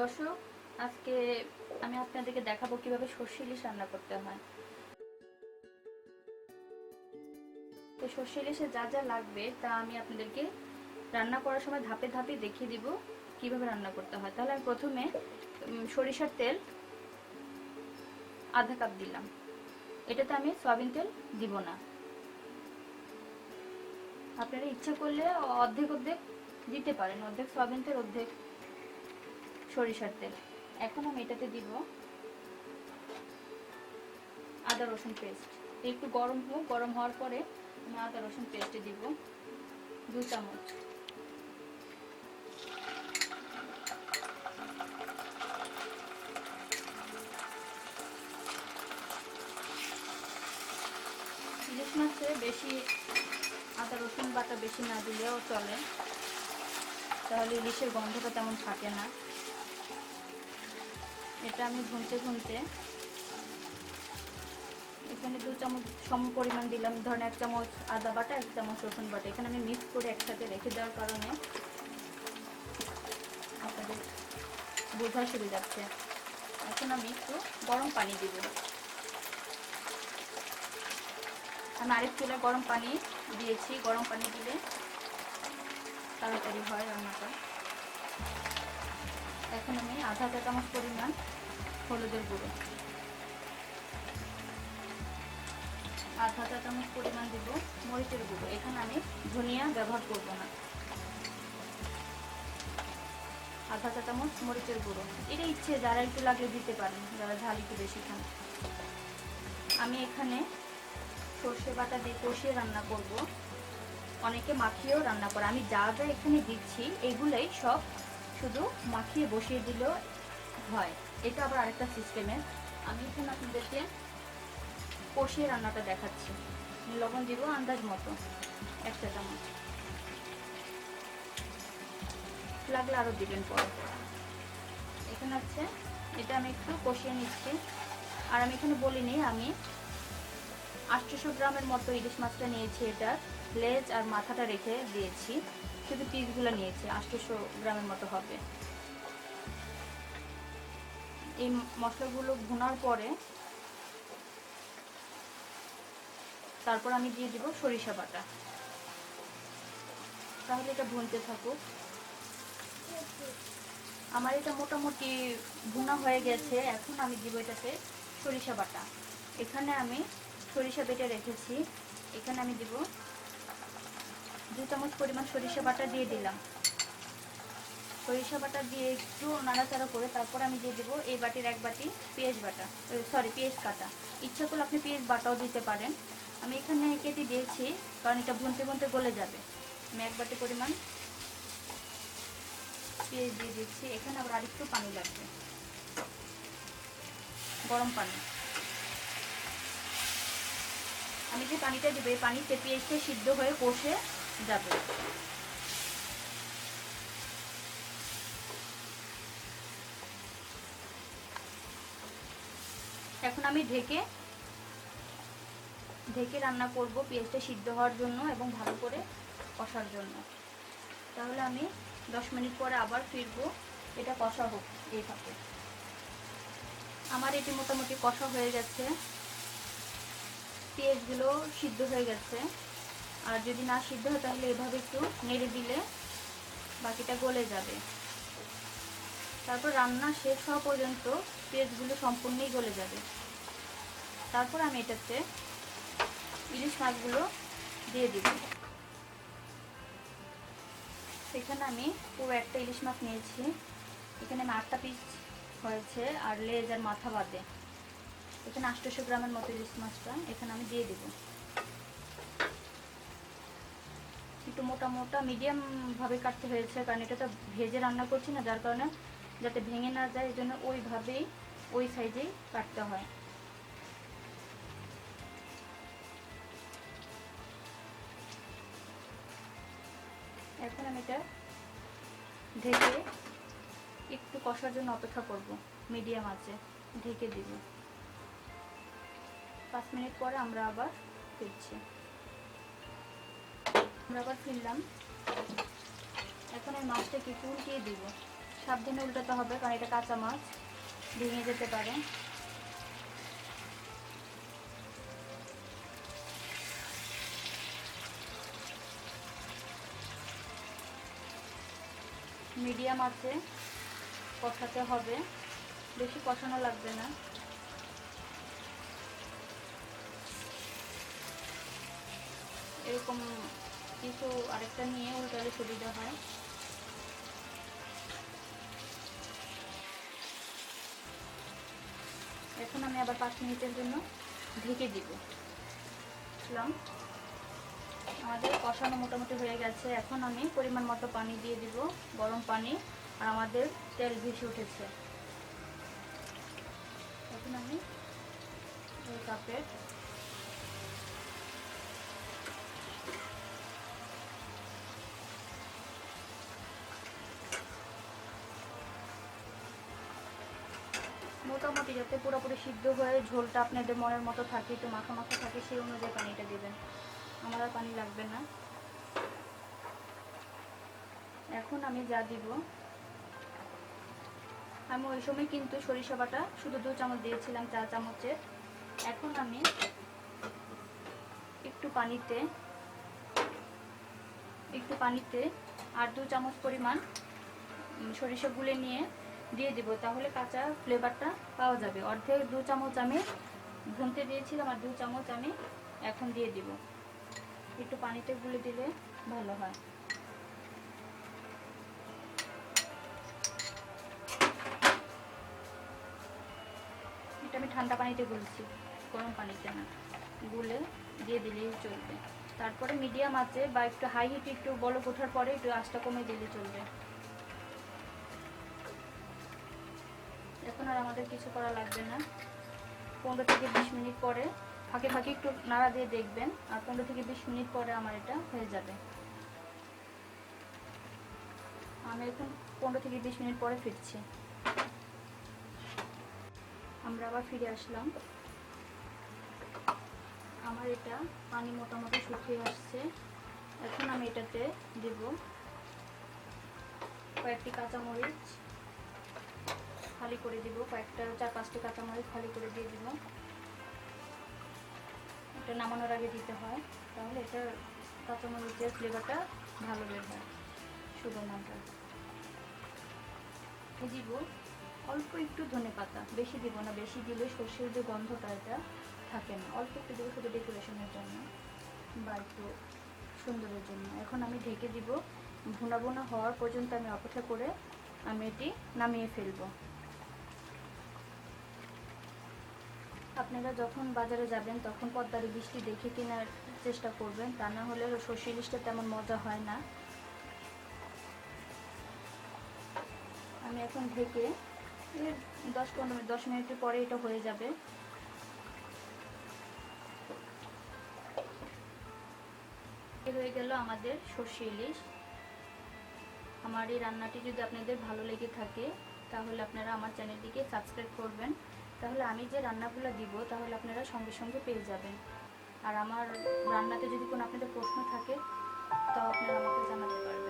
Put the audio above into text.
দর্শক, আজকে আমি আপনাদেরকে দেখাবো কীভাবে সর্ষে ইলিশ রান্না করতে হয়। তো সর্ষে ইলিশে যা যা লাগবে তা আমি আপনাদেরকে রান্না করার সময় ধাপে ধাপে দেখিয়ে দিব কীভাবে রান্না করতে হয়। তাহলে আমি প্রথমে সরিষার তেল আধা কাপ দিলাম। এটাতে আমি সয়াবিন তেল দিব না। আপনারা ইচ্ছা করলে অর্ধেক অর্ধেক দিতে পারেন, অর্ধেক সয়াবিন তেল, অর্ধেক। সরিষার তেল। এখন আমি এটাতে দিব আদা, রসুন পেস্ট। একটু গরম হোক, গরম হওয়ার পরে আমি আদা, রসুন পেস্টে দিব দু চামচ। ইলিশ মাছে বেশি আদা, রসুন বাটা বেশি না দিলেও চলে। তাহলে ইলিশের গন্ধটা তেমন থাকে না। এটা আমি ভুনতে ভুনতে এখানে দু চামচ সম পরিমাণ দিলাম। ধরেন এক চামচ আদা বাটা, এক চামচ রসুন বাটা। এখানে আমি মিক্স করে একসাথে রেখে দেওয়ার কারণে আপনাদের বোঝা শুরু যাচ্ছে। এখন আমি একটু গরম পানি দিব। আমি আরেক চুলে গরম পানি দিয়েছি। গরম পানি দিলে তাড়াতাড়ি হয় রান্নাটা। এখন আমি আধা চা চামচ পরিমাণ হলুদের গুঁড়ো। আধা চা চামচ পরিমাণ দিব মরিচের গুঁড়ো। এখানে আমি ধনিয়া ব্যবহার করব না। আধা চা চামচ মরিচের গুঁড়ো। এটা ইচ্ছে, যারা একটু লাগলে দিতে পারেন, যারা ঝাল একটু বেশি খান। আমি এখানে সর্ষে বাটা দিয়ে কষিয়ে রান্না করব। অনেকে মাখিয়েও রান্না করে। আমি যা যা এখানে দিচ্ছি, এগুলোই সব শুধু মাখিয়ে বসিয়ে দিলেও হয়। এটা আবার আরেকটা সিস্টেমের আমি এখানে আপনাদেরকে কষিয়ে রান্নাটা দেখাচ্ছি। লবণ দিব আন্দাজ মতো। একটা চামচ। লাগলে আরও দিবেন পরে। এখানে হচ্ছে এটা আমি একটু কষিয়ে নিচ্ছি। আর আমি এখানে বলিনি, আমি আটশোশো গ্রামের মতো ইলিশ মাছটা নিয়েছি এটা লেজ আর মাথাটা রেখে দিয়েছি। শুধু পিসগুলো নিয়েছি, আটশোশো গ্রামের মতো হবে। এই মশলাগুলো ভুনার পরে তারপর আমি দিয়ে দিব সরিষা বাটা। তাহলে এটা ভুনতে থাকুক। আমার এটা মোটামুটি ভুনা হয়ে গেছে, এখন আমি দিব এটাতে সরিষা বাটা। এখানে আমি সরিষা বেটে রেখেছি। এখানে আমি দিব দু চামচ পরিমাণ সরিষা বাটা দিয়ে দিলাম। সরিষা বাটা দিয়ে একটু নাড়াচাড়া করে তারপর আমি দিয়ে দেবো এই বাটির এক বাটি পেঁয়াজ বাটা সরি পেঁয়াজ কাটা। ইচ্ছা করলে আপনি পেঁয়াজ বাটাও দিতে পারেন। আমি এখানে কেটে দিয়েছি, কারণ এটা ভুনতে ভুনতে গলে যাবে। আমি এক বাটি পরিমাণ পেঁয়াজ দিয়ে দিচ্ছি। এখানে আবার আরেকটু পানি লাগবে। গরম পানি। আমি যে পানিটা দেবো, এই পানিতে পেঁয়াজটা সিদ্ধ হয়ে কষে যাবে। এখন আমি ঢেকে ঢেকে রান্না করব পেঁয়াজটা সিদ্ধ হওয়ার জন্য এবং ভালো করে কষার জন্য। তাহলে আমি দশ মিনিট পরে আবার ফিরবো। এটা কষা হোক এইভাবে। আমার এটি মোটামুটি কষা হয়ে গেছে। পেঁয়াজগুলো সিদ্ধ হয়ে গেছে। আর যদি না সিদ্ধ হয়, তাহলে এভাবে একটু নেড়ে দিলে বাকিটা গলে যাবে। তারপর রান্না শেষ হওয়া পর্যন্ত পেঁয়াজগুলো সম্পূর্ণই গলে যাবে। তারপর আমি এটাতে ইলিশ মাছগুলো দিয়ে দিব। এখানে আমি পুরো একটা ইলিশ মাছ নিয়েছি। এখানে আটটা পিস হয়েছে আর লেজ আর মাথা বাদে। এখানে আটশোশো গ্রামের মতো ইলিশ মাছটা এখানে আমি দিয়ে দেব। একটু মোটা মোটা মিডিয়াম ভাবে কাটতে হয়েছে, কারণ এটা তো ভেজে রান্না করছি না, যার কারণে যাতে ভেঙে না যায়, এই জন্য ওইভাবেই ওই সাইজেই কাটতে হয়। এখন আমি এটা ঢেকে একটু কষার জন্য অপেক্ষা করব মিডিয়াম আছে, ঢেকে দিব। পাঁচ মিনিট পরে আমরা আবার ফিরছি। আবার ফিরলাম। এখন এই মাছটাকে একটু উল্টিয়ে দিব। সাবধানে উল্টাতে হবে, কারণ এটা কাঁচা মাছ। ভেঙে যেতে পারে। মিডিয়াম আছে, কষাতে হবে। বেশি কষানো লাগবে না। এরকম কিছু আরেকটা নিয়ে উল্টালে সুবিধা হয়। এখন আমি আবার পাঁচ মিনিটের জন্য ঢেকে দিব। আমাদের কষানো মোটামুটি হয়ে গেছে। এখন আমি পরিমাণ মতো পানি দিয়ে দিব, গরম পানি, আর আমাদের তেল ভেসে উঠেছে। এখন আমি কাপের মোটামুটি যাতে পুরোপুরি সিদ্ধ হয়ে ঝোলটা আপনাদের মনের মতো থাকে, একটু মাখা মাখা থাকে, সেই অনুযায়ী পানিটা দেবেন। আমার আর পানি লাগবে না। এখন আমি যা দিব, আমি ওই সময় কিন্তু সরিষা বাটা শুধু দু চামচ দিয়েছিলাম, চা চামচের এখন আমি একটু পানিতে একটু পানিতে আর দু চামচ পরিমাণ সরিষা গুলে নিয়ে দিয়ে দিব, তাহলে কাঁচা ফ্লেভারটা পাওয়া যাবে। অর্ধেক দু চামচ আমি ভুনতে দিয়েছিলাম আর দু চামচ আমি এখন দিয়ে দিব। একটু পানিতে গুলে দিলে ভালো হয়। এটা আমি ঠান্ডা পানিতে গুলছি, গরম পানিতে না। গুলে দিয়ে দিলেই চলবে। তারপরে মিডিয়াম আছে বা একটু হাই হিট একটু বলক ওঠার পরে একটু আঁচটা কমে দিলে চলবে। আর আমাদের কিছু করা লাগবে না। পনেরো থেকে বিশ মিনিট পরে ফাঁকে ফাঁকে একটু নাড়া দিয়ে দেখবেন, আর পনেরো থেকে বিশ মিনিট পরে আমার এটা হয়ে যাবে। আমি এখন পনেরো থেকে বিশ মিনিট পরে ফিরছি। আমরা আবার ফিরে আসলাম। আমার এটা পানি মোটামুটি শুকিয়ে আসছে। এখন আমি এটাতে দেব কয়েকটি কাঁচামরিচ। খালি করে দিব, কয়েকটা, চার, পাঁচটি কাঁচামরিচ খালি করে দিয়ে দিব। এটা নামানোর আগে দিতে হয়, তাহলে এটা কাঁচামরিচের ফ্লেভারটা ভালো বের হয় সুগন্ধটা দিব অল্প একটু ধনে পাতা, বেশি দিব না, বেশি দিলে সর্ষের যে গন্ধটা, এটা থাকে না। অল্প একটু দেবো শুধু ডেকোরেশনের জন্য, বা একটু সুন্দরের জন্য। এখন আমি ঢেকে দিব, ভুনা ভুনা হওয়ার পর্যন্ত আমি অপেক্ষা করে আমি এটি নামিয়ে ফেলব। আপনারা যখন বাজারে যাবেন, তখন পদ্মারি বৃষ্টি দেখে কেনার চেষ্টা করবেন। তা না হলে সর্ষে ইলিশটা তেমন মজা হয় না। আমি এখন ঢেকে দশ পনেরো মিনিট, দশ মিনিটের পরে এটা হয়ে যাবে। হয়ে গেল আমাদের সর্ষে ইলিশ। আমার এই রান্নাটি যদি আপনাদের ভালো লেগে থাকে, তাহলে আপনারা আমার চ্যানেলটিকে সাবস্ক্রাইব করবেন। তাহলে আমি যে রান্নাগুলো দিব, তাহলে আপনারা সঙ্গে সঙ্গে পেয়ে যাবেন। আর আমার রান্নাতে যদি কোনো আপনাদের প্রশ্ন থাকে তো আপনারা আমাকে জানাতে পারেন